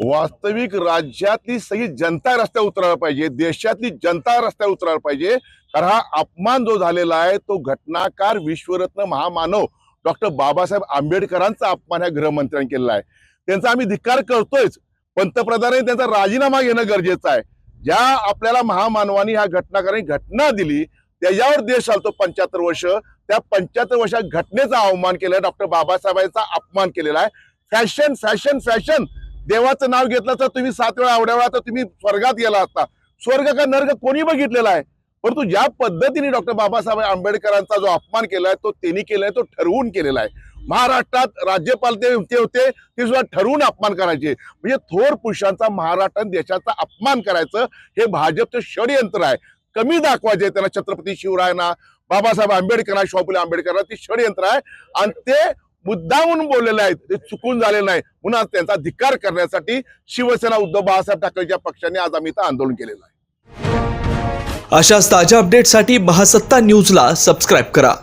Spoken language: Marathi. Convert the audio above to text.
वास्तविक राज्यातली सगळी जनता रस्त्यावर उतरायला पाहिजे देशातली जनता रस्त्यावर उतरायला पाहिजे. कारण हा अपमान जो झालेला आहे तो घटनाकार विश्वरत्न महामानव डॉक्टर बाबासाहेब आंबेडकरांचा अपमान ह्या गृहमंत्र्यांनी केलेला आहे. त्यांचा आम्ही धिक्कार करतोयच. पंतप्रधानांनी त्यांचा राजीनामा घेणं गरजेचं आहे. ज्या आपल्याला महामानवानी ह्या घटनाकारांनी घटना दिली त्याच्यावर देश चालतो पंच्याहत्तर वर्ष. त्या पंच्याहत्तर वर्षात घटनेचा अवमान केलाय डॉक्टर बाबासाहेबांचा अपमान केलेला आहे. Fashion fashion fashion. देवाचं नाव घेतलं तर तुम्ही सात वेळा आवड्या वेळा तर तुम्ही स्वर्गात गेला असता. स्वर्ग का नर्ग कोणी बघितलेला आहे? परंतु ज्या पद्धतीने डॉक्टर बाबासाहेब आंबेडकरांचा जो अपमान केलाय तो त्यांनी केलाय तो ठरवून केलेला आहे. महाराष्ट्रात राज्यपाल ते होते ते सुद्धा ठरवून अपमान करायचे. म्हणजे थोर पुरुषांचा महाराष्ट्र देशाचा अपमान करायचं हे भाजपचं षडयंत्र आहे. कमी दाखवायचे त्यांना छत्रपती शिवरायांना बाबासाहेब आंबेडकरांना शाहू आंबेडकरांना ते षडयंत्र आहे. आणि ते मुद्दामून बोललेले आहेत. ते चुकून झाले नाही. म्हणून आज त्यांचा धिक्कार करण्यासाठी शिवसेना उद्धव बाळासाहेब ठाकरेच्या पक्षाने आज आम्ही इथं आंदोलन केलेलं आहे. अशाच ताज्या अपडेटसाठी महासत्ता न्यूजला सबस्क्राईब करा.